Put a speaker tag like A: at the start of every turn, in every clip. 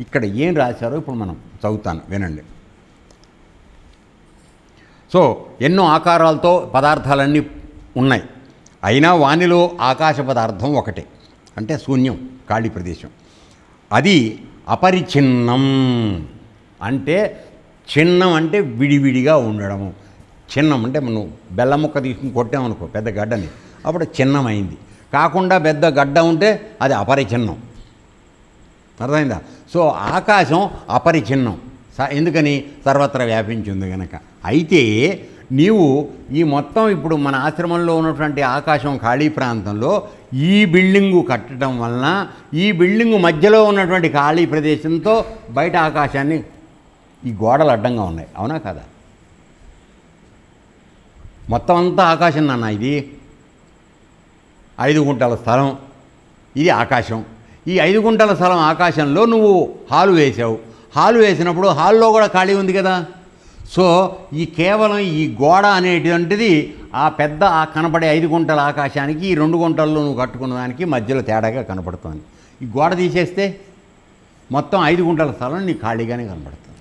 A: ఇక్కడ ఏం రాశారో ఇప్పుడు మనం చదువుతాను వినండి. సో ఎన్నో ఆకారాలతో పదార్థాలన్నీ ఉన్నాయి. అయినా వానిలో ఆకాశ పదార్థం ఒకటే అంటే శూన్యం ఖాళీ ప్రదేశం. అది అపరిచిన్నం అంటే చిన్నం అంటే విడివిడిగా ఉండడము. చిన్నం అంటే మనం బెల్లం ముక్క తీసుకుని కొట్టామనుకో పెద్ద గడ్డని అప్పుడు చిన్నమైంది. కాకుండా పెద్ద గడ్డ ఉంటే అది అపరిచిన్నం అర్థమైందా? సో ఆకాశం అపరిచిన్నం. స- ఎందుకని? సర్వత్రా వ్యాపించింది కనుక అయితే నీవు ఈ మొత్తం ఇప్పుడు మన ఆశ్రమంలో ఉన్నటువంటి ఆకాశం ఖాళీ ప్రాంతంలో ఈ బిల్డింగు కట్టడం వలన ఈ బిల్డింగు మధ్యలో ఉన్నటువంటి ఖాళీ ప్రదేశంతో బయట ఆకాశాన్ని ఈ గోడలు అడ్డంగా ఉన్నాయి. అవునా కదా? మొత్తం అంతా ఆకాశం నాన్న ఇది. ఐదు గుంటల స్థలం. ఇది ఆకాశం. ఈ ఐదు గుంటల స్థలం ఆకాశంలో నువ్వు హాలు వేసావు హాలు వేసినప్పుడు హాల్లో కూడా ఖాళీ ఉంది కదా? సో ఈ కేవలం ఈ గోడ అనేటువంటిది ఆ పెద్ద ఆ కనపడే ఐదు గుంటల ఆకాశానికి ఈ రెండు గుంటల్లో నువ్వు కట్టుకున్న దానికి మధ్యలో తేడాగా కనపడుతుంది. ఈ గోడ తీసేస్తే మొత్తం ఐదు గుంటల స్థలం నీకు ఖాళీగానే కనపడుతుంది.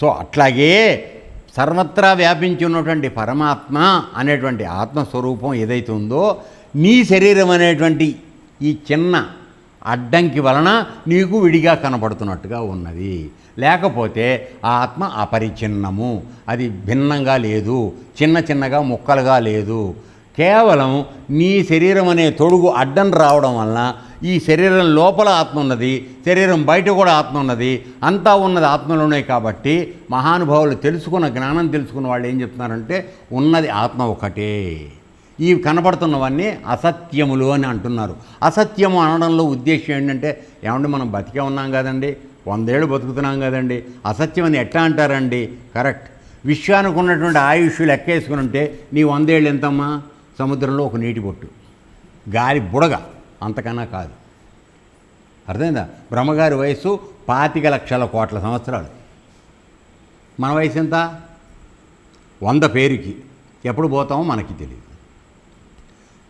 A: సో అట్లాగే సర్వత్రా వ్యాపించి ఉన్నటువంటి పరమాత్మ అనేటువంటి ఆత్మస్వరూపం ఏదైతే ఉందో నీ శరీరం అనేటువంటి ఈ చిన్న అడ్డంకి వలన నీకు విడిగా కనబడుతున్నట్టుగా ఉన్నది. లేకపోతే ఆ ఆత్మ అపరిచిన్నము. అది భిన్నంగా లేదు. చిన్న చిన్నగా ముక్కలుగా లేదు. కేవలం నీ శరీరం అనే తొడుగు అడ్డం రావడం వలన ఈ శరీరం లోపల ఆత్మ ఉన్నది. శరీరం బయట కూడా ఆత్మ ఉన్నది. అంతా ఉన్నది ఆత్మలోనే కాబట్టి మహానుభావులు తెలుసుకున్న జ్ఞానం తెలుసుకున్న వాళ్ళు ఏం చెప్తున్నారంటే ఉన్నది ఆత్మ ఒకటే. ఇవి కనబడుతున్నవన్నీ అసత్యములు అని అంటున్నారు. అసత్యము అనడంలో ఉద్దేశం ఏంటంటే ఏమంటే మనం బతికే ఉన్నాం కదండి వందేళ్ళు బతుకుతున్నాం కదండి అసత్యం అని ఎట్లా అంటారండి? కరెక్ట్. విశ్వానికి ఉన్నటువంటి ఆయుష్ లెక్కేసుకుని ఉంటే నీ వందేళ్ళు ఎంతమ్మా? సముద్రంలో ఒక నీటి బొట్టు. గాలి బుడగ. అంతకన్నా కాదు. అర్థమైందా? బ్రహ్మగారి వయస్సు పాతిక లక్షల కోట్ల సంవత్సరాలు. మన వయసు ఎంత? వంద పేరుకి. ఎప్పుడు పోతామో మనకి తెలియదు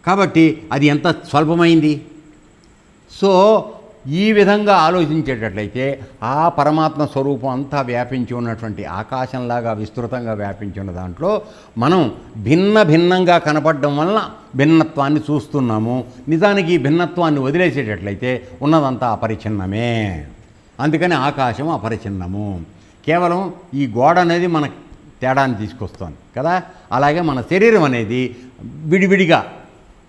A: కాబట్టి అది ఎంత స్వల్పమైంది? సో ఈ విధంగా ఆలోచించేటట్లయితే ఆ పరమాత్మ స్వరూపం అంతా వ్యాపించి ఉన్నటువంటి ఆకాశంలాగా విస్తృతంగా వ్యాపించి ఉన్న దాంట్లో మనం భిన్న భిన్నంగా కనపడడం వలన భిన్నత్వాన్ని చూస్తున్నాము. నిజానికి ఈ భిన్నత్వాన్ని వదిలేసేటట్లయితే ఉన్నదంతా అపరిచిన్నమే. అందుకని ఆకాశం అపరిచిన్నము. కేవలం ఈ గోడ అనేది మన తేడాన్ని తీసుకొస్తుంది కదా? అలాగే మన శరీరం అనేది విడివిడిగా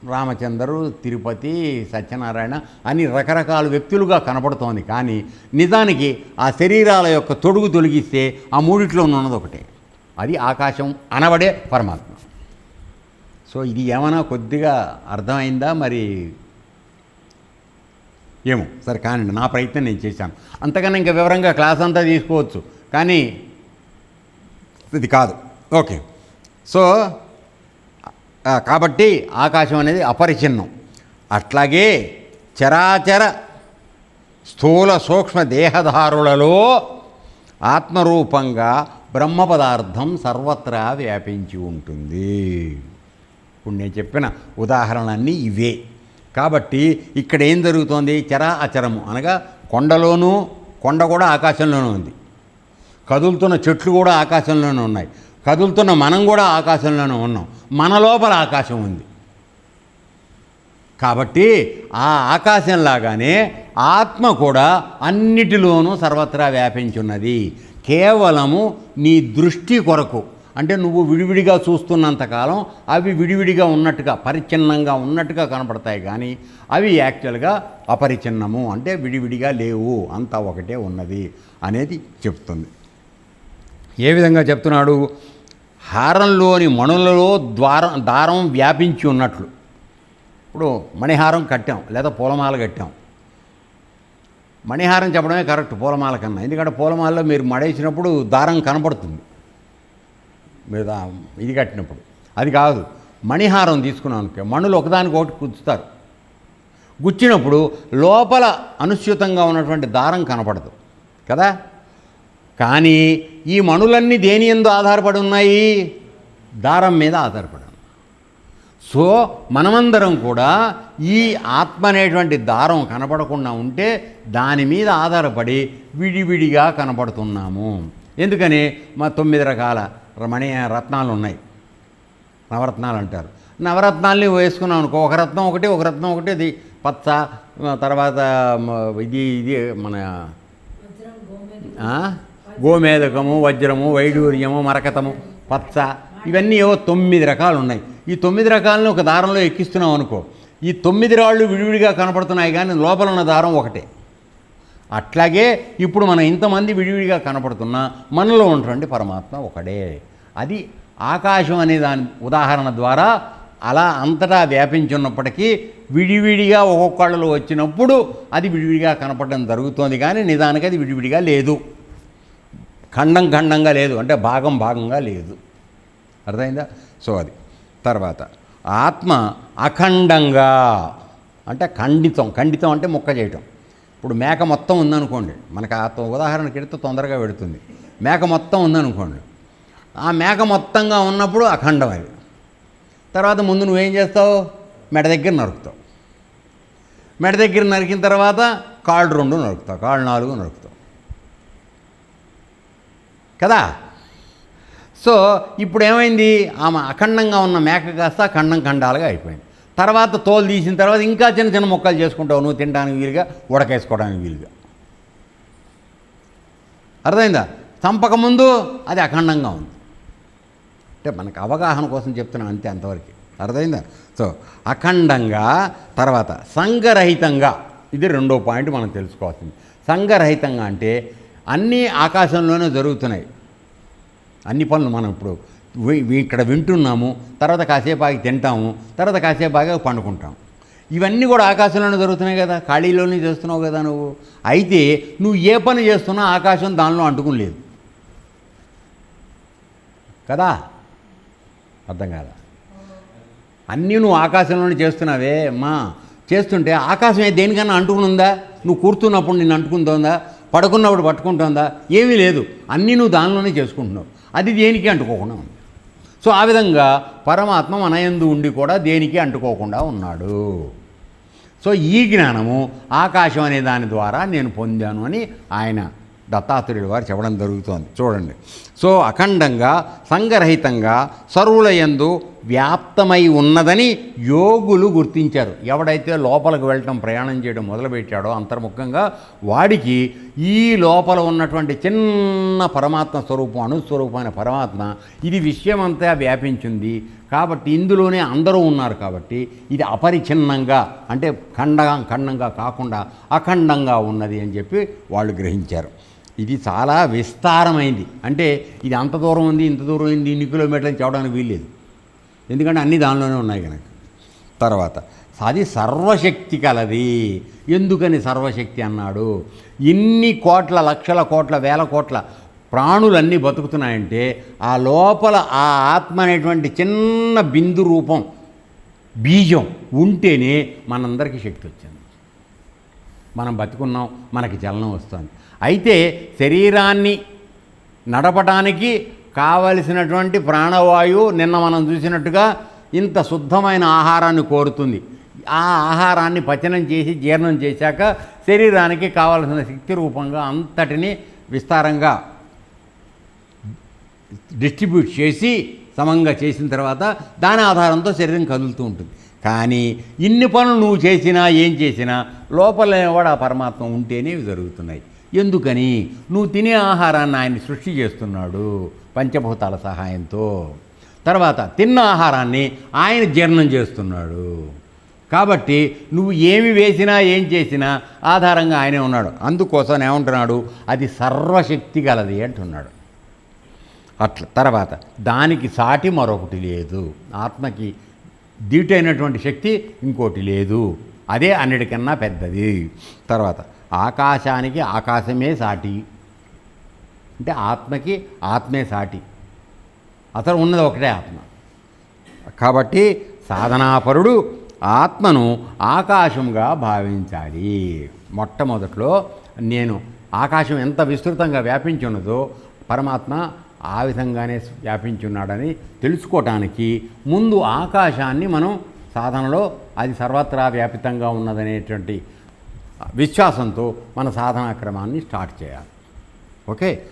A: రామచంద్రు తిరుపతి సత్యనారాయణ అని రకరకాల వ్యక్తులుగా కనపడుతోంది. కానీ నిజానికి ఆ శరీరాల యొక్క తొడుగు తొలగిస్తే ఆ మూడిట్లో ఉన్నది ఒకటే. అది ఆకాశం అనబడే పరమాత్మ. సో ఇది ఏమైనా కొద్దిగా అర్థమైందా మరి? ఏమో సరే కానండి నా ప్రయత్నం నేను చేశాను. అంతకన్నా ఇంకా వివరంగా క్లాస్ అంతా తీసుకోవచ్చు. కానీ ఇది కాదు. ఓకే. సో కాబట్టి ఆకాశం అనేది అపరిచిన్నం. అట్లాగే చరాచర స్థూల సూక్ష్మ దేహధారులలో ఆత్మరూపంగా బ్రహ్మ పదార్థం సర్వత్రా వ్యాపించి ఉంటుంది. ఇప్పుడు నేను చెప్పిన ఉదాహరణలన్నీ ఇవే. కాబట్టి ఇక్కడ ఏం జరుగుతోంది? చరా అచరము అనగా కొండలోనూ కొండ కూడా ఆకాశంలోనూ ఉంది. కదులుతున్న చెట్లు కూడా ఆకాశంలోనే ఉన్నాయి. కదులుతున్న మనం కూడా ఆకాశంలోనే ఉన్నాం. మన లోపల ఆకాశం ఉంది. కాబట్టి ఆ ఆకాశంలాగానే ఆత్మ కూడా అన్నిటిలోనూ సర్వత్రా వ్యాపించున్నది. కేవలము నీ దృష్టి కొరకు. అంటే నువ్వు విడివిడిగా చూస్తున్నంతకాలం అవి విడివిడిగా ఉన్నట్టుగా పరిచ్ఛిన్నంగా ఉన్నట్టుగా కనపడతాయి కానీ అవి యాక్చువల్గా అపరిచ్ఛిన్నము. అంటే విడివిడిగా లేవు. అంతా ఒకటే ఉన్నది. అనేది చెప్తుంది. ఏ విధంగా చెప్తున్నాడు? హారంలోని మణులలో ద్వారం దారం వ్యాపించి ఉన్నట్లు. ఇప్పుడు మణిహారం కట్టాం లేదా పూలమాల కట్టాం. మణిహారం చెప్పడమే కరెక్ట్ పూలమాల కన్నా. ఎందుకంటే పూలమాలలో మీరు మడేసినప్పుడు దారం కనపడుతుంది. మీరు ఇది కట్టినప్పుడు. అది కాదు మణిహారం తీసుకున్నాం అనుకో మణులు ఒకదానికి ఒకటి గుచ్చుతారు. గుచ్చినప్పుడు లోపల అనుస్యూతంగా ఉన్నటువంటి దారం కనపడదు. కదా? కానీ ఈ మణులన్నీ దేని ఎందు ఆధారపడి ఉన్నాయి? దారం మీద ఆధారపడి సో మనమందరం కూడా ఈ ఆత్మ అనేటువంటి దారం కనపడకుండా ఉంటే దాని మీద ఆధారపడి విడివిడిగా కనపడుతున్నాము. ఎందుకని? మా తొమ్మిది రకాల రమణీయ రత్నాలు ఉన్నాయి. నవరత్నాలు అంటారు. నవరత్నాల్ని వేసుకున్నాం అనుకో ఒక రత్నం ఒకటి ఒక రత్నం ఒకటి అది పచ్చ తర్వాత ఇది ఇది మన గోమేధకము వజ్రము వైడూర్యము మరకతము పచ్చ ఇవన్నీ ఏవో తొమ్మిది రకాలు ఉన్నాయి ఈ తొమ్మిది రకాలను ఒక దారంలో ఎక్కిస్తున్నాం అనుకో ఈ తొమ్మిది రాళ్ళు విడివిడిగా కనపడుతున్నాయి కానీ లోపల ఉన్న దారం ఒకటే. అట్లాగే ఇప్పుడు మనం ఇంతమంది విడివిడిగా కనపడుతున్నా మనలో ఉన్నటువంటి పరమాత్మ ఒకడే. అది ఆకాశం అనే దాని ఉదాహరణ ద్వారా అలా అంతటా వ్యాపించున్నప్పటికీ విడివిడిగా ఒక్కొక్కళ్ళు వచ్చినప్పుడు అది విడివిడిగా కనపడడం జరుగుతోంది కానీ నిజానికి అది విడివిడిగా లేదు. ఖండం ఖండంగా లేదు అంటే భాగం భాగంగా లేదు. అర్థమైందా? సో అది. తర్వాత ఆత్మ అఖండంగా అంటే ఖండితం ఖండితం అంటే ముక్క చేయటం. ఇప్పుడు మేక మొత్తం ఉందనుకోండి మనకు ఆ ఉదాహరణకి ఎడితే తొందరగా పెడుతుంది. మేక మొత్తం ఉందనుకోండి ఆ మేక మొత్తంగా ఉన్నప్పుడు అఖండం అది తర్వాత ముందు నువ్వేం చేస్తావు? మెడ దగ్గర నరుకుతావు. మెడ దగ్గర నరికిన తర్వాత కాళ్ళు రెండు నరుకుతావు కాళ్ళు నాలుగు నరుకుతావు. కదా? సో ఇప్పుడు ఏమైంది ఆమె అఖండంగా ఉన్న మేక కాస్త ఖండం ఖండాలుగా అయిపోయింది. తర్వాత తోలు తీసిన తర్వాత ఇంకా చిన్న చిన్న ముక్కలు చేసుకుంటావు నువ్వు తినడానికి వీలుగా ఉడకేసుకోవడానికి వీలుగా. అర్థమైందా? చంపక ముందు అది అఖండంగా ఉంది. అంటే మనకు అవగాహన కోసం చెప్తున్నాను అంతే అంతవరకు. అర్థమైందా? సో అఖండంగా తర్వాత సంఘరహితంగా ఇది రెండో పాయింట్ మనం తెలుసుకోవాల్సింది. సంఘరహితంగా అంటే అన్నీ ఆకాశంలోనే జరుగుతున్నాయి. అన్ని పనులు మనం ఇప్పుడు ఇక్కడ వింటున్నాము తర్వాత కాసేపు ఆగి తింటాము తర్వాత కాసేపు ఆగి పండుకుంటాం ఇవన్నీ కూడా ఆకాశంలోనే జరుగుతున్నాయి కదా ఖాళీలోనే చేస్తున్నావు కదా నువ్వు. అయితే నువ్వు ఏ పని చేస్తున్నా ఆకాశం దానిలో అంటుకుని లేదు. కదా? అర్థం కాదా? అన్నీ నువ్వు ఆకాశంలోనే చేస్తున్నావే అమ్మా. చేస్తుంటే ఆకాశం దేనికన్నా అంటుకుని ఉందా? నువ్వు కూర్చున్నప్పుడు నిన్ను అంటుకుంటుందా పడుకున్నప్పుడు పట్టుకుంటుందా? ఏమీ లేదు. అన్నీ నువ్వు దానిలోనే చేసుకుంటున్నావు. అది దేనికి అంటుకోకుండా ఉంది. సో ఆ విధంగా పరమాత్మ మనయందు ఉండి కూడా దేనికి అంటుకోకుండా ఉన్నాడు. సో ఈ జ్ఞానము ఆకాశం అనే దాని ద్వారా నేను పొందాను అని ఆయన దత్తాత్రేయుడు వారు చెప్పడం జరుగుతోంది. చూడండి. సో అఖండంగా సంగరహితంగా సర్వులయందు వ్యాప్తమై ఉన్నదని యోగులు గుర్తించారు. ఎవడైతే లోపలికి వెళ్ళటం ప్రయాణం చేయడం మొదలుపెట్టాడో అంతర్ముఖంగా వాడికి ఈ లోపల ఉన్నటువంటి చిన్న పరమాత్మ స్వరూపం అణుస్వరూపమైన పరమాత్మ ఇది విషయమంతా వ్యాపించింది. కాబట్టి ఇందులోనే అందరూ ఉన్నారు కాబట్టి ఇది అపరిచ్ఛిన్నంగా అంటే ఖండగా ఖండంగా కాకుండా అఖండంగా ఉన్నది అని చెప్పి వాళ్ళు గ్రహించారు. ఇది చాలా విస్తారమైంది. అంటే ఇది అంత దూరం ఉంది ఇంత దూరం ఉంది ఇన్ని కిలోమీటర్లు చెప్పడానికి వీల్లేదు. ఎందుకంటే అన్నీ దానిలోనే ఉన్నాయి కనుక. తర్వాత అది సర్వశక్తి కలది. ఎందుకని సర్వశక్తి అన్నాడు? ఇన్ని కోట్ల లక్షల కోట్ల వేల కోట్ల ప్రాణులన్నీ బతుకుతున్నాయంటే ఆ లోపల ఆ ఆత్మ అనేటువంటి చిన్న బిందు రూపం బీజం ఉంటేనే మనందరికీ శక్తి వచ్చింది. మనం బతుకున్నాం మనకి చలనం వస్తుంది. అయితే శరీరాన్ని నడపడానికి కావలసినటువంటి ప్రాణవాయువు నిన్న మనం చూసినట్టుగా ఇంత శుద్ధమైన ఆహారాన్ని కోరుతుంది. ఆ ఆహారాన్ని పచనం చేసి జీర్ణం చేశాక శరీరానికి కావలసిన శక్తి రూపంగా అంతటిని విస్తారంగా డిస్ట్రిబ్యూట్ చేసి సమంగా చేసిన తర్వాత దాని ఆధారంతో శరీరం కదులుతూ ఉంటుంది. కానీ ఇన్ని పనులు నువ్వు చేసినా ఏం చేసినా లోపల కూడా ఆ పరమాత్మ ఉంటేనే జరుగుతున్నాయి. ఎందుకని? నువ్వు తినే ఆహారాన్ని ఆయన సృష్టి చేస్తున్నాడు. పంచభూతాల సహాయంతో. తర్వాత తిన్న ఆహారాన్ని ఆయన జీర్ణం చేస్తున్నాడు. కాబట్టి నువ్వు ఏమి వేసినా ఏం చేసినా ఆధారంగా ఆయనే ఉన్నాడు. అందుకోసం ఏమంటున్నాడు? అది సర్వశక్తి గలది అంటున్నాడు. అట్లా తర్వాత దానికి సాటి మరొకటి లేదు. ఆత్మకి దీటైనటువంటి శక్తి ఇంకోటి లేదు. అదే అన్నిటికన్నా పెద్దది. తర్వాత ఆకాశానికి ఆకాశమే సాటి. అంటే ఆత్మకి ఆత్మే సాటి. అతను ఉన్నది ఒకటే ఆత్మ. కాబట్టి సాధనాపరుడు ఆత్మను ఆకాశంగా భావించాలి. మొట్టమొదట్లో నేను ఆకాశం ఎంత విస్తృతంగా వ్యాపించి ఉన్నదో పరమాత్మ ఆ విధంగానే వ్యాపించున్నాడని తెలుసుకోవటానికి ముందు ఆకాశాన్ని మనం సాధనలో అది సర్వత్రా వ్యాపితంగా ఉన్నదనేటువంటి విశ్వాసంతో మన సాధనా క్రమాన్ని స్టార్ట్ చేయాలి. ఓకే?